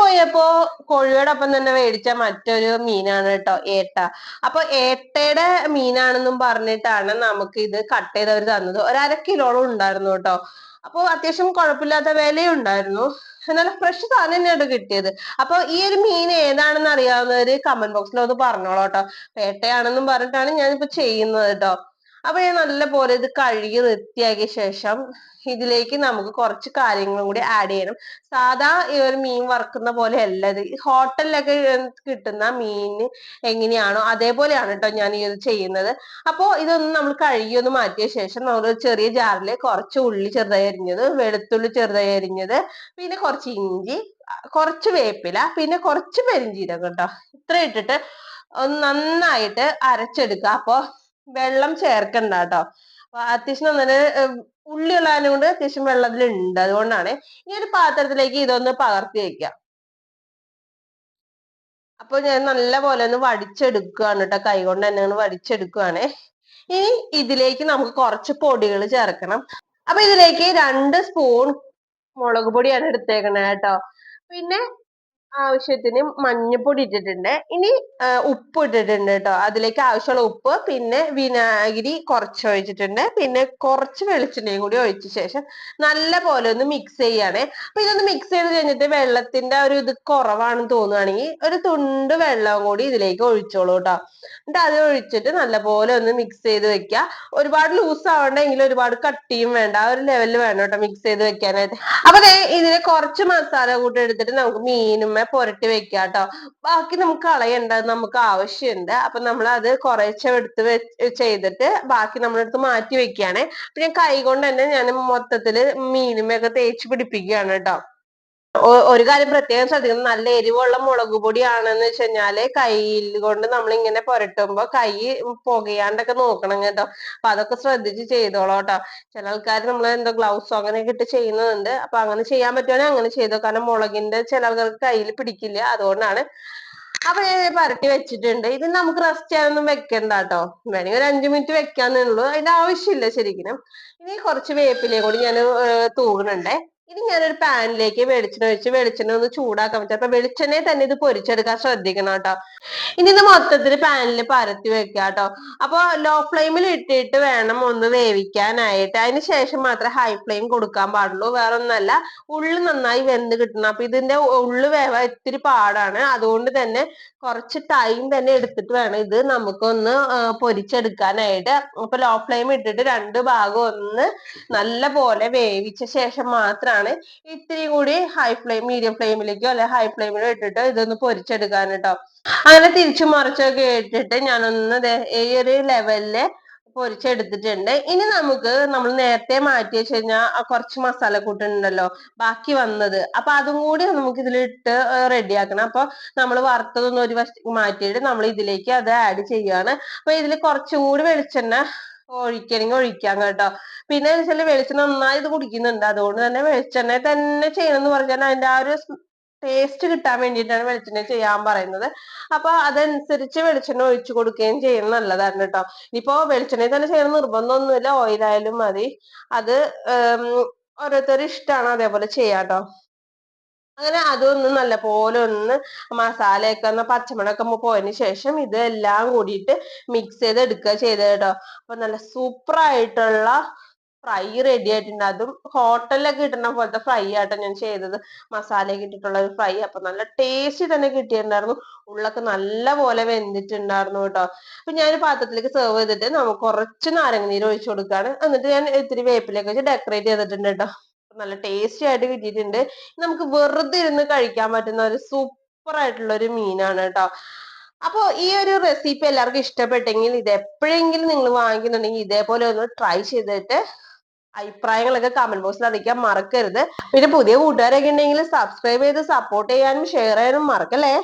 പോയപ്പോ കോഴിയോടൊപ്പം തന്നെ മേടിച്ച മറ്റൊരു മീനാണ് കേട്ടോ ഏട്ട. അപ്പൊ ഏട്ടയുടെ മീനാണെന്നും പറഞ്ഞിട്ടാണ് നമുക്ക് ഇത് കട്ട് ചെയ്തവർ തന്നത്. ഒരു അര കിലോളം ഉണ്ടായിരുന്നു കേട്ടോ. അപ്പൊ അത്യാവശ്യം കുഴപ്പമില്ലാത്ത വിലയും ഉണ്ടായിരുന്നു. നല്ല ഫ്രഷ് സാധനം തന്നെയാണ് കിട്ടിയത്. അപ്പൊ ഈ ഒരു മീൻ ഏതാണെന്ന് അറിയാവുന്നവര് കമന്റ് ബോക്സിൽ ഒന്ന് പറഞ്ഞോളൂ കേട്ടോ. പേട്ടയാണെന്നും പറഞ്ഞിട്ടാണ് ഞാനിപ്പോ ചെയ്യുന്നത് കേട്ടോ. അപ്പൊ ഞാൻ നല്ല പോലെ ഇത് കഴുകി വൃത്തിയാക്കിയ ശേഷം ഇതിലേക്ക് നമുക്ക് കുറച്ച് കാര്യങ്ങളും കൂടി ആഡ് ചെയ്യണം. സാധാ ഒരു മീൻ വറുക്കുന്ന പോലെ അല്ല ഇത് ഹോട്ടലിലൊക്കെ കിട്ടുന്ന മീൻ എങ്ങനെയാണോ അതേപോലെയാണ് കേട്ടോ ഞാൻ ഇത് ചെയ്യുന്നത്. അപ്പോ ഇതൊന്ന് നമ്മൾ കഴുകി ഒന്ന് മാറ്റിയ ശേഷം നമ്മൾ ചെറിയ ജാറിൽ കുറച്ച് ഉള്ളി ചെറുതായി അരിഞ്ഞത് വെളുത്തുള്ളി ചെറുതായി അരിഞ്ഞത് പിന്നെ കുറച്ച് ഇഞ്ചി കുറച്ച് വേപ്പില പിന്നെ കുറച്ച് പെരിഞ്ചീരകം കേട്ടോ ഇത്ര ഇട്ടിട്ട് നന്നായിട്ട് അരച്ചെടുക്കുക അപ്പൊ വെള്ളം ചേർക്കണ്ട കേട്ടോ അപ്പൊ അത്യാവശ്യം നന്നായി ഉള്ളി ഉള്ളതിനെ കൊണ്ട് അത്യാവശ്യം വെള്ളത്തിലുണ്ട്. അതുകൊണ്ടാണ് ഈ ഒരു പാത്രത്തിലേക്ക് ഇതൊന്ന് പകർത്തി വെക്കാം. അപ്പൊ ഞാൻ നല്ല പോലെ ഒന്ന് വടിച്ചെടുക്കുകയാണ് കേട്ടോ കൈ കൊണ്ട് തന്നെ ഒന്ന് വടിച്ചെടുക്കുകയാണ് ഇനി ഇതിലേക്ക് നമുക്ക് കുറച്ച് പൊടികൾ ചേർക്കണം. അപ്പൊ ഇതിലേക്ക് രണ്ട് സ്പൂൺ മുളക് പൊടിയാണ് എടുത്തേക്കണേ കേട്ടോ പിന്നെ ആവശ്യത്തിന് മഞ്ഞപ്പൊടി ഇട്ടിട്ടുണ്ട്. ഇനി ഉപ്പ് ഇട്ടിട്ടുണ്ട് കേട്ടോ അതിലേക്ക് ആവശ്യമുള്ള ഉപ്പ് പിന്നെ വിനാഗിരി കുറച്ച് ഒഴിച്ചിട്ടുണ്ട്. പിന്നെ കുറച്ച് വെളിച്ചെണ്ണയും കൂടി ഒഴിച്ച ശേഷം നല്ല പോലെ ഒന്ന് മിക്സ് ചെയ്യാണ്. അപ്പൊ ഇതൊന്ന് മിക്സ് ചെയ്ത് കഴിഞ്ഞിട്ട് വെള്ളത്തിന്റെ ഒരു ഇത് കുറവാണെന്ന് തോന്നുകയാണെങ്കിൽ ഒരു തുണ്ട് വെള്ളവും കൂടി ഇതിലേക്ക് ഒഴിച്ചോളൂ കേട്ടോ എന്നിട്ട് അത് ഒഴിച്ചിട്ട് നല്ല പോലെ ഒന്ന് മിക്സ് ചെയ്ത് വെക്കുക. ഒരുപാട് ലൂസ് ആവണ്ടെങ്കിൽ ഒരുപാട് കട്ടിയും വേണ്ട. ആ ഒരു ലെവലിൽ വേണം കേട്ടോ മിക്സ് ചെയ്ത് വെക്കാനായിട്ട്. അപ്പൊ ഇതിന് കുറച്ച് മസാല കൂട്ടി എടുത്തിട്ട് നമുക്ക് മീനും പുരട്ടി വെക്കുക ബാക്കി നമുക്ക് കളയണ്ട നമുക്ക് ആവശ്യമുണ്ട് അപ്പൊ നമ്മൾ അത് കുറേശ്ശെ എടുത്ത് ചെയ്തിട്ട് ബാക്കി നമ്മളെടുത്ത് മാറ്റി വെക്കുകയാണ് ഞാൻ കൈ കൊണ്ട് തന്നെ ഞാൻ മൊത്തത്തിൽ മീനുമൊക്കെ തേച്ച് പിടിപ്പിക്കുകയാണ് കേട്ടോ ഒരു കാര്യം പ്രത്യേകം ശ്രദ്ധിക്കണം. നല്ല എരിവുള്ള മുളക് പൊടിയാണെന്ന് വെച്ച് കഴിഞ്ഞാൽ കയ്യിൽ കൊണ്ട് നമ്മൾ ഇങ്ങനെ പുരട്ടുമ്പോ കൈ പുകയാണ്ടൊക്കെ നോക്കണം കേട്ടോ. അപ്പൊ അതൊക്കെ ശ്രദ്ധിച്ച് ചെയ്തോളൂ കേട്ടോ. ചില ആൾക്കാർ നമ്മൾ എന്തോ ഗ്ലൗസോ അങ്ങനെയൊക്കെ ഇട്ട് ചെയ്യുന്നുണ്ട്. അപ്പൊ അങ്ങനെ ചെയ്യാൻ പറ്റുവാണെങ്കിൽ അങ്ങനെ ചെയ്തോ. കാരണം മുളകിന്റെ ചില ആൾക്കാർക്ക് കയ്യിൽ പിടിക്കില്ല. അതുകൊണ്ടാണ് അപ്പൊ പരട്ടി വെച്ചിട്ടുണ്ട്. ഇത് നമുക്ക് റെസ്റ്റ് ചെയ്യാനൊന്നും വെക്കണ്ട കേട്ടോ. വേണമെങ്കിൽ ഒരു അഞ്ചു മിനിറ്റ് വെക്കാന്നേ ഉള്ളൂ. അതിന്റെ ആവശ്യമില്ല ശരിക്കും ഇനി കുറച്ച് വേപ്പിലയും കൂടി ഞാൻ തൂകുന്നുണ്ടേ ഇനി ഞാനൊരു പാനിലേക്ക് വെളിച്ചെണ്ണ ഒഴിച്ച് വെളിച്ചെണ്ണ ഒന്ന് ചൂടാക്കാൻ പറ്റും. അപ്പൊ വെളിച്ചെണ്ണ തന്നെ ഇത് പൊരിച്ചെടുക്കാൻ ശ്രദ്ധിക്കണം കേട്ടോ. ഇനി ഇത് മൊത്തത്തിൽ പാനിൽ പരത്തി വെക്കുക കേട്ടോ. അപ്പൊ ലോ ഫ്ലെയിമിൽ ഇട്ടിട്ട് വേണം ഒന്ന് വേവിക്കാനായിട്ട്. അതിന് ശേഷം മാത്രമേ ഹൈ ഫ്ലെയിം കൊടുക്കാൻ പാടുള്ളൂ. വേറെ ഒന്നല്ല ഉള്ളു നന്നായി വെന്ത് കിട്ടണം. അപ്പൊ ഇതിന്റെ ഉള്ളു വേവ ഇത്തിരി പാടാണ്. അതുകൊണ്ട് തന്നെ കുറച്ച് ടൈം തന്നെ എടുത്തിട്ട് വേണം ഇത് നമുക്കൊന്ന് പൊരിച്ചെടുക്കാനായിട്ട്. അപ്പൊ ലോ ഫ്ലെയിം ഇട്ടിട്ട് രണ്ട് ഭാഗം ഒന്ന് നല്ല പോലെ വേവിച്ച ശേഷം മാത്രമാണ് ആണ്. ഇത്തിരി കൂടി ഹൈ ഫ്ലെയിം മീഡിയം ഫ്ലെയിമിലേക്കോ അല്ലെ ഹൈ ഫ്ലെയിമിലോ ഇട്ടിട്ട് ഇതൊന്ന് പൊരിച്ചെടുക്കാൻ കേട്ടോ അങ്ങനെ തിരിച്ചു മറിച്ചൊക്കെ ഇട്ടിട്ട് ഞാനൊന്ന് ഈ ഒരു ലെവലിൽ പൊരിച്ചെടുത്തിട്ടുണ്ട്. ഇനി നമുക്ക് നമ്മൾ നേരത്തെ മാറ്റി വെച്ച് കഴിഞ്ഞാൽ കുറച്ച് മസാല കൂട്ടുണ്ടല്ലോ ബാക്കി വന്നത്. അപ്പൊ അതും കൂടി നമുക്ക് ഇതിലിട്ട് റെഡിയാക്കണം അപ്പൊ നമ്മൾ വറുത്തതൊന്നും ഒരു വശത്തേക്ക് മാറ്റിയിട്ട് നമ്മൾ ഇതിലേക്ക് അത് ആഡ് ചെയ്യുകയാണ് അപ്പൊ ഇതിൽ കുറച്ചും കൂടി വെളിച്ചെണ്ണ ഒഴിക്കണമെങ്കിൽ ഒഴിക്കാം കേട്ടോ. പിന്നെ വെച്ചാൽ വെളിച്ചെണ്ണ നന്നായി ഇത് കുടിക്കുന്നുണ്ട്. അതുകൊണ്ട് തന്നെ വെളിച്ചെണ്ണ തന്നെ ചെയ്യണമെന്ന് പറഞ്ഞാൽ അതിന്റെ ആ ഒരു ടേസ്റ്റ് കിട്ടാൻ വേണ്ടിയിട്ടാണ് വെളിച്ചെണ്ണ ചെയ്യാൻ പറയുന്നത്. അപ്പൊ അതനുസരിച്ച് വെളിച്ചെണ്ണ ഒഴിച്ചു കൊടുക്കുകയും ചെയ്യുന്നത് നല്ലതാണ് കേട്ടോ. ഇനിയിപ്പോ വെളിച്ചെണ്ണ തന്നെ ചെയ്യണം നിർബന്ധമൊന്നുമില്ല. ഓയിലായാലും മതി. അത് ഓരോരുത്തരും ഇഷ്ടമാണ് അതേപോലെ ചെയ്യാട്ടോ അങ്ങനെ അതൊന്ന് നല്ല പോലെ ഒന്ന് മസാലയൊക്കെ ഒന്ന് പച്ചമുളകൊക്കെ പോയതിന് ശേഷം ഇതെല്ലാം കൂടിയിട്ട് മിക്സ് ചെയ്ത് എടുക്കുക ചെയ്തത് കേട്ടോ അപ്പൊ നല്ല സൂപ്പർ ആയിട്ടുള്ള ഫ്രൈ റെഡി ആയിട്ടുണ്ട്. അതും ഹോട്ടലിലൊക്കെ കിട്ടുന്ന പോലത്തെ ഫ്രൈ ആട്ടോ ഞാൻ ചെയ്തത്. മസാലയൊക്കെ ഇട്ടിട്ടുള്ള ഒരു ഫ്രൈ അപ്പൊ നല്ല ടേസ്റ്റ് തന്നെ കിട്ടിയിട്ടുണ്ടായിരുന്നു. ഉള്ളൊക്കെ നല്ല പോലെ വെന്തിട്ടുണ്ടായിരുന്നു കേട്ടോ. അപ്പൊ ഞാൻ പാത്രത്തിലേക്ക് സെർവ് ചെയ്തിട്ട് നമുക്ക് കുറച്ച് നാരങ്ങ നീര് ഒഴിച്ചു കൊടുക്കാണ് എന്നിട്ട് ഞാൻ ഇത്തിരി വേപ്പിലേക്ക് വെച്ച് ഡെക്കറേറ്റ് ചെയ്തിട്ടുണ്ട് കേട്ടോ. നല്ല ടേസ്റ്റി ആയിട്ട് കിട്ടിയിട്ടുണ്ട്. നമുക്ക് വെറുതെ ഇരുന്ന് കഴിക്കാൻ പറ്റുന്ന ഒരു സൂപ്പർ ആയിട്ടുള്ള ഒരു മീനാണ് കേട്ടോ. അപ്പോൾ ഈ ഒരു റെസിപ്പി എല്ലാവർക്കും ഇഷ്ടപ്പെട്ടെങ്കിൽ ഇത് എപ്പോഴെങ്കിലും നിങ്ങൾ വാങ്ങിക്കുന്നുണ്ടെങ്കിൽ ഇതേപോലെ ഒന്ന് ട്രൈ ചെയ്തിട്ട് അഭിപ്രായങ്ങളൊക്കെ കമന്റ് ബോക്സിൽ അറിയിക്കാൻ മറക്കരുത്. പിന്നെ പുതിയ കൂട്ടുകാരൊക്കെ ഉണ്ടെങ്കിൽ സബ്സ്ക്രൈബ് ചെയ്ത് സപ്പോർട്ട് ചെയ്യാനും ഷെയർ ചെയ്യാനും മറക്കല്ലേ?